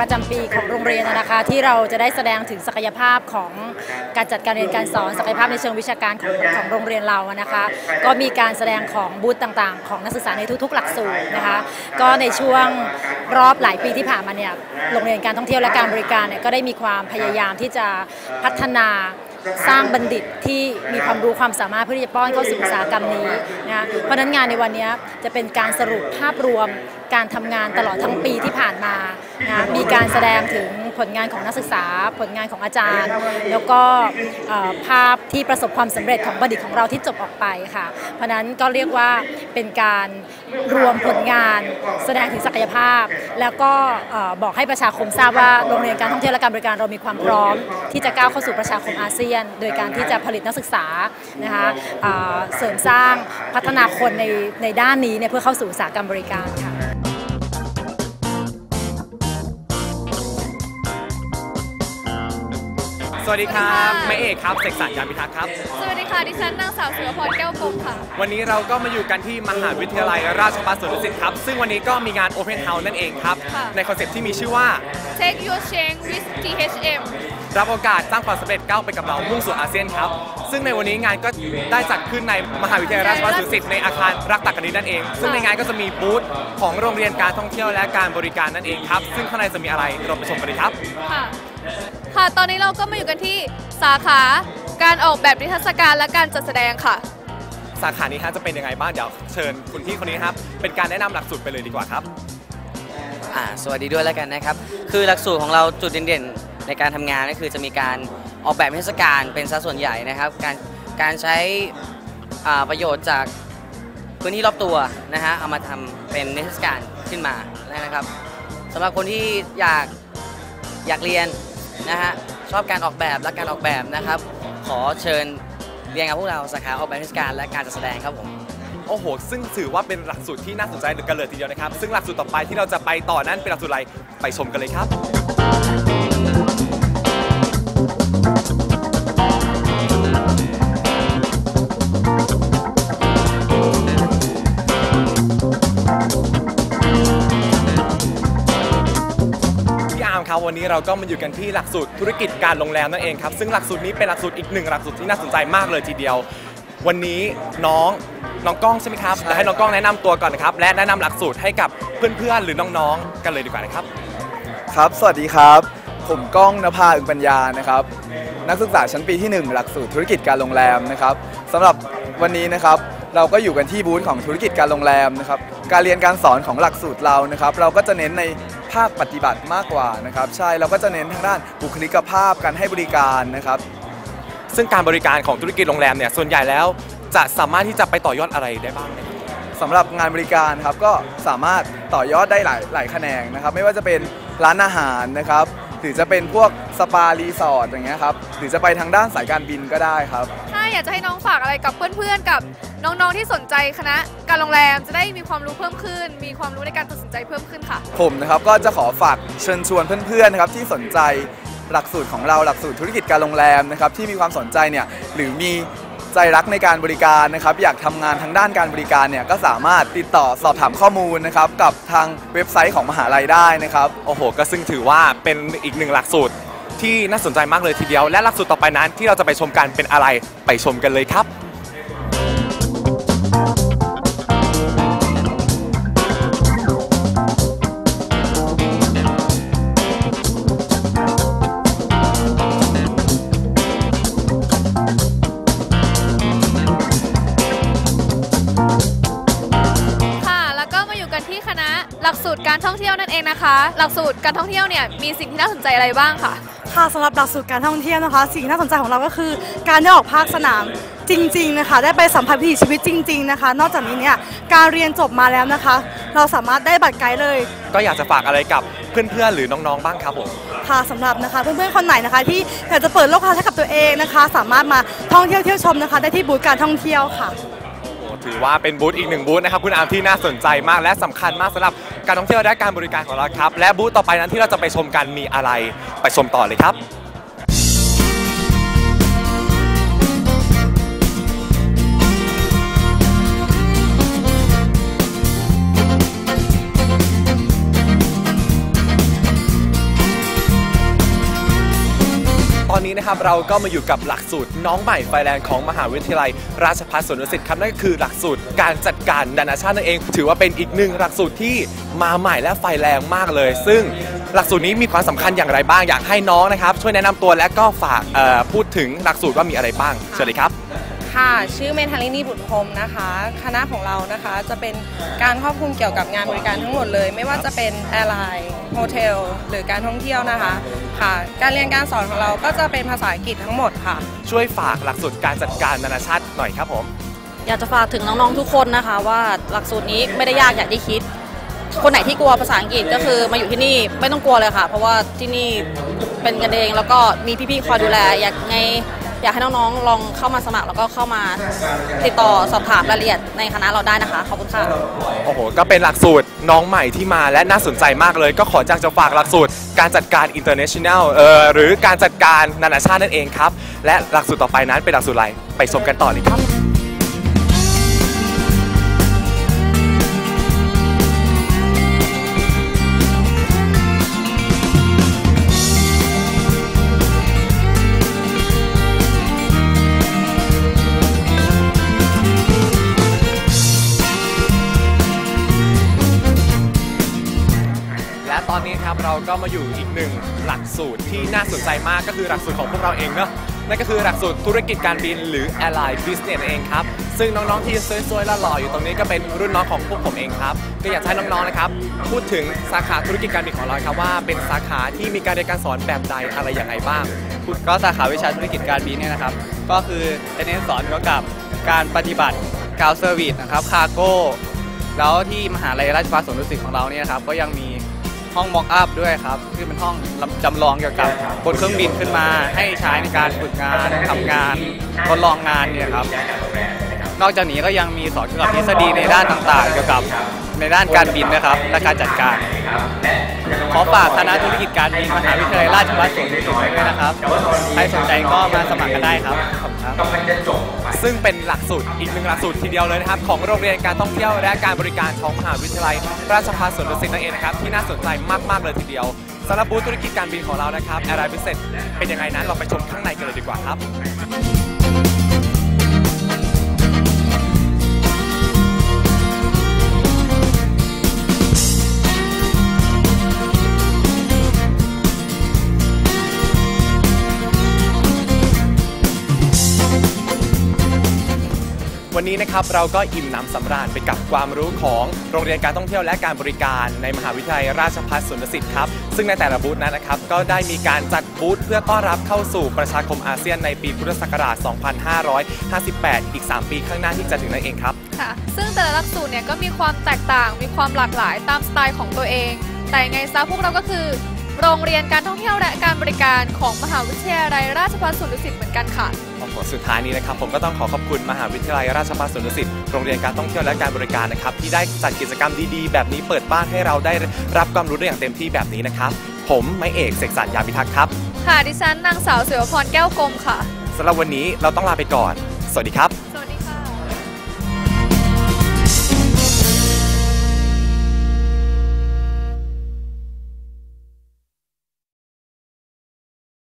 ประจำปีของโรงเรียนนะคะ ที่เราจะได้แสดงถึงศักยภาพของการจัดการเรียนการสอนศักยภาพในเชิงวิชาการของของโรงเรียนเรานะคะ ก็มีการแสดงของบูธต่างๆ ของนักศึกษาในทุกๆ หลักสูตรนะคะ ก็ในช่วงรอบหลายปีที่ผ่านมาเนี่ยโรงเรียนการท่องเที่ยวและการบริการเนี่ยก็ได้มีความพยายามที่จะพัฒนา สร้างบัณฑิตที่มีความรู้ความสามารถเพื่อที่จะป้อนเข้าสู่อุตสาหกรรมนี้นะเพราะฉะนั้นงานในวันนี้จะเป็นการสรุปภาพรวมการทำงานตลอดทั้งปีที่ผ่านมานะมีการแสดงถึง ผลงานของนักศึกษา ผลงานของอาจารย์ แล้วก็ภาพที่ประสบความสำเร็จของบัณฑิตของเราที่จบออกไปค่ะ เพราะนั้นก็เรียกว่าเป็นการรวมผลงานแสดงถึงศักยภาพ แล้วก็บอกให้ประชาคมทราบว่าโรงเรียนการท่องเที่ยวและการบริการเรามีความพร้อม ที่จะก้าวเข้าสู่ประชาคมอาเซียน โดยการที่จะผลิตนักศึกษานะคะเอ่อเสริมสร้างพัฒนาคนในในด้านนี้เนี่ยเพื่อเข้าสู่อุตสาหกรรมบริการค่ะ สวัสดีครับแม่เอกครับเสกสรรยามพิทักษ์ครับ สวัสดีค่ะ ดิฉันนางสาวเสือพรแก้วกลมค่ะ วันนี้เราก็มาอยู่กันที่มหาวิทยาลัยราชภัฏสวนดุสิตครับ ซึ่งวันนี้ก็มีงาน Open House นั่นเองครับ ค่ะ ในคอนเซ็ปต์ที่มีชื่อว่า Take your change with THM รับโอกาสสร้างความสำเร็จก้าวไปกับเรามุ่งสู่อาเซียนครับ ซึ่งในวันนี้งานก็ได้จัดขึ้นในมหาวิทยาลัยราชภัฏสวนดุสิตในอาคารรักตักกันนี้นั่นเอง ซึ่งในงานก็จะมีบูธของโรงเรียนการท่องเที่ยวและการบริการนั่นเองครับ ซึ่งข้างในจะมีอะไรเราไปชมกันเลยครับ ค่ะ ค่ะ ตอนนี้เราก็มาอยู่กันที่สาขาการออกแบบนิทรรศการและการจัดแสดงค่ะ สาขานี้ฮะจะเป็นยังไงบ้างเดี๋ยวเชิญคุณพี่คนนี้ครับ เป็นการแนะนำหลักสูตรไปเลยดีกว่าครับ อ่าสวัสดีด้วยแล้วกันนะครับ คือหลักสูตรของเราจุดเด่นๆ ในการทำงานก็คือจะมีการออกแบบเทศกาลเป็นสัดส่วนใหญ่นะครับ การการใช้อ่าประโยชน์จากพื้นที่รอบตัวนะฮะเอามาทำเป็นเทศกาลขึ้นมานะครับสำหรับคนที่อยากอยากเรียน นะฮะชอบการออกแบบและการออกแบบนะครับ ขอเชิญเรียนกับพวกเราสาขาออกแบบเทศกาลและการจัดแสดงครับผมโอ้โห ซึ่งถือว่าเป็นหลักสูตรที่น่าสนใจกันเลยทีเดียวนะครับ ซึ่งหลักสูตรต่อไปที่เราจะไปต่อนั้นเป็นหลักสูตรอะไร ไปชมกันเลยครับ ครับวันนี้เราก็มาอยู่กันที่หลักสูตรธุรกิจการโรงแรมนั่นเองครับซึ่งหลักสูตรนี้เป็นหลักสูตรอีกหนึ่งหลักสูตรที่น่าสนใจมากเลยทีเดียว วันนี้น้องน้องกล้องใช่ไหมครับใช่จะให้น้องกล้องแนะนำตัวก่อนนะครับและแนะนำหลักสูตรให้กับเพื่อนๆหรือน้องๆ กันเลยดีกว่านะครับ ครับ สวัสดีครับ ผมก้องนภาอึงปัญญานะครับ นักศึกษาชั้นปีที่ 1 หลักสูตรธุรกิจการโรงแรมนะครับสำหรับวันนี้นะครับ เราก็อยู่กันที่บูธของธุรกิจการโรงแรมนะครับ การเรียนการสอนของหลักสูตรเรานะครับ เราก็จะเน้นในภาคปฏิบัติมากกว่านะครับ ใช่เราก็จะเน้นทางด้านบุคลิกภาพการให้บริการนะครับ ซึ่งการบริการของธุรกิจโรงแรมเนี่ยส่วนใหญ่แล้วจะสามารถที่จะไปต่อยอดอะไรได้บ้างไหมครับสำหรับงานบริการครับก็สามารถต่อยอดได้หลายหลายแขนงนะครับ ไม่ว่าจะเป็นร้านอาหารนะครับหรือจะเป็นพวกสปารีสอร์ทอย่างเงี้ยครับหรือจะไปทางด้านสายการบินก็ได้ครับ ถ้าอยากจะให้น้องฝากอะไรกับเพื่อนๆกับ น้องๆที่สนใจคณะการโรงแรมจะได้มีความรู้เพิ่มขึ้น มีความรู้ในการตัดสินใจเพิ่มขึ้นค่ะ ผมนะครับก็จะขอฝากเชิญชวนเพื่อนๆนะครับที่สนใจหลักสูตรของเราหลักสูตรธุรกิจการโรงแรมนะครับที่มีความสนใจเนี่ยหรือมีใจรักในการบริการนะครับ อยากทำงานทางด้านการบริการเนี่ยก็สามารถติดต่อสอบถามข้อมูลนะครับกับทางเว็บไซต์ของมหาลัยได้นะครับโอ้โห ก็ซึ่งถือว่าเป็นอีกหนึ่งหลักสูตรที่น่าสนใจมากเลยทีเดียว และหลักสูตรต่อไปนั้นที่เราจะไปชมกันเป็นอะไรไปชมกันเลยครับ ที่คณะหลักสูตรการท่องเที่ยวนั่นเองนะคะ หลักสูตรการท่องเที่ยวเนี่ยมีสิ่งที่น่าสนใจอะไรบ้างค่ะ ค่ะสำหรับหลักสูตรการท่องเที่ยวนะคะ สิ่งที่น่าสนใจของเราก็คือ การได้ออกภาคสนามจริง ๆนะคะ ได้ไปสัมผัสวิถีชีวิตจริง ๆนะคะ นอกจากนี้เนี่ยการเรียนจบมาแล้วนะคะ เราสามารถได้บัตรไกด์เลย ก็อยากจะฝากอะไรกับเพื่อนๆหรือน้องๆบ้างครับผมค่ะสำหรับนะคะเพื่อนๆคนไหนนะคะ ที่อยากจะเปิดโลกทัศน์ให้กับตัวเองนะคะ สามารถมาท่องเที่ยวเที่ยวชมนะคะ ได้ที่บูธการท่องเที่ยวค่ะโอ้ ถือว่าเป็นบูธอีกหนึ่งบูธนะครับคุณอาร์มที่น่าสนใจมากและสำคัญมากสำหรับการท่องเที่ยวและการบริการของเราครับ และบูธต่อไปนั้นที่เราจะไปชมกันมีอะไร ไปชมต่อเลยครับ นี้นะครับเราก็มาอยู่กับหลักสูตรน้องใหม่ไฟแรงของมหาวิทยาลัย ราชภัฏสวนดุสิตครับนั่นก็คือหลักสูตรการจัดการนานาชาตินั่นเอง ถือว่าเป็นอีกหนึ่งหลักสูตรที่มาใหม่และไฟแรงมากเลย ซึ่งหลักสูตรนี้มีความสำคัญอย่างไรบ้างอยากให้น้องนะครับ ช่วยแนะนำตัวและก็ฝากพูดถึงหลักสูตรว่ามีอะไรบ้างเชิญเลยครับ ค่ะ ชื่อเมธาลินีบุตรพรหมนะคะ คณะของเรานะคะจะเป็นการครอบคลุมเกี่ยวกับงานบริการทั้งหมดเลย ไม่ว่าจะเป็นแอร์ไลน์โฮเทลหรือการท่องเที่ยวนะคะค่ะ การเรียนการสอนของเราก็จะเป็นภาษาอังกฤษทั้งหมดค่ะ ช่วยฝากหลักสูตรการจัดการนานาชาติหน่อยครับผม อยากจะฝากถึงน้องๆทุกคนนะคะ ว่าหลักสูตรนี้ไม่ได้ยากอย่างที่คิด คนไหนที่กลัวภาษาอังกฤษก็คือมาอยู่ที่นี่ไม่ต้องกลัวเลยค่ะ เพราะว่าที่นี่เป็นกันเองแล้วก็มีพี่ๆคอยดูแลอยากไง อยากให้น้องๆ ลองเข้ามาสมัครแล้วก็เข้ามาติดต่อสอบถามรายละเอียดในคณะเราได้นะคะ ขอบคุณค่ะ โอ้โห ก็เป็นหลักสูตรน้องใหม่ที่มาและน่าสนใจมากเลย ก็ขอจากจะฝากหลักสูตรการจัดการ international เอ่อหรือการจัดการนานาชาตินั่นเองครับ และหลักสูตรต่อไปนั้นเป็นหลักสูตรอะไรไปชมกันต่อเลยครับ ก็มาอยู่อีกหนึ่งหลักสูตรที่น่าสนใจมากก็คือหลักสูตรของพวกเราเองเนอะนั่นก็คือหลักสูตรธุรกิจการบินหรือ Airline Business เองครับ ซึ่งน้องๆที่สวยๆและหล่ออยู่ตรงนี้ก็เป็นรุ่นน้องของพวกผมเองครับ ก็อยากให้น้องๆนะครับ พูดถึงสาขาธุรกิจการบินของเราครับว่าเป็นสาขาที่มีการเรียนการสอนแบบใดอะไรอย่างไรบ้าง ก็สาขาวิชาธุรกิจการบินเนี่ยนะครับ ก็คือจะเน้นสอนเกี่ยวกับการปฏิบัติกาวเซอร์วิสนะครับคาร์โก้แล้วที่มหาลัยราชภัฏสวนดุสิตของเราเนี่ยนะครับก็ยังมี ห้องม็อกอัพด้วยครับคือเป็นห้องจำลองเกี่ยวกับบนเครื่องบินขึ้นมา ให้ใช้ในการฝึกงานทำงานทดลองงานเนี่ยครับนอกจากนี้ก็ยังมีสอนเกี่ยวกับทฤษฎีในด้านต่างๆ เกี่ยวกับในด้านการบินนะครับและการจัดการ ขอฝากคณะธุรกิจการบินมหาวิทยาลัยราชภัฏสวนดุสิตไว้ด้วยนะครับ ใครสนใจก็มาสมัครกันได้ครับขอบคุณครับซึ่งเป็นหลักสูตรอีกหนึ่งหลักสูตรทีเดียวเลยนะครับ ของโรงเรียนการท่องเที่ยวและการบริการของมหาวิทยาลัย ราชภัฏสวนดุสิตนั่นเองนะครับที่น่าสนใจมากๆเลยทีเดียวสำหรับบูธธุรกิจการบินของเรานะครับแอร์ไลน์บิสเนสเป็นยังไงนั้นเราไปชมข้างในกันเลยดีกว่าครับ วันนี้นะครับเราก็อิ่มน้ำสำราญไปกับความรู้ของโรงเรียนการท่องเที่ยวและการบริการในมหาวิทยาลัยราชภัฏสวนดุสิตครับ ซึ่งในแต่ละบูธนั้นนะครับก็ได้มีการจัดบูธเพื่อต้อนรับเข้าสู่ประชาคมอาเซียนในปีพุทธศักราช 2558 อีก 3 ปีข้างหน้าที่จะถึงนั่นเองครับค่ะ ซึ่งแต่ละหลักสูตรเนี่ยก็มีความแตกต่างมีความหลากหลายตามสไตล์ของตัวเอง แต่ไงซะพวกเราก็คือ โรงเรียนการท่องเที่ยวและการบริการของมหาวิทยาลัยราชภัฏสวนดุสิตเหมือนกันค่ะโอ้โหสุดท้ายนี้นะครับผมก็ต้องขอขอบคุณมหาวิทยาลัยราชภัฏสวนดุสิตโรงเรียนการท่องเที่ยวและการบริการนะครับที่ได้จัดกิจกรรมดีๆ แบบนี้เปิดบ้านให้เราได้รับความรู้ได้อย่างเต็มที่แบบนี้นะครับ ผมไม่เอกเสกสรรยาพิทักษ์ครับ ค่ะดิฉันนางสาวเสวพรแก้วกลมค่ะสำหรับวันนี้เราต้องลาไปก่อน สวัสดีครับสวัส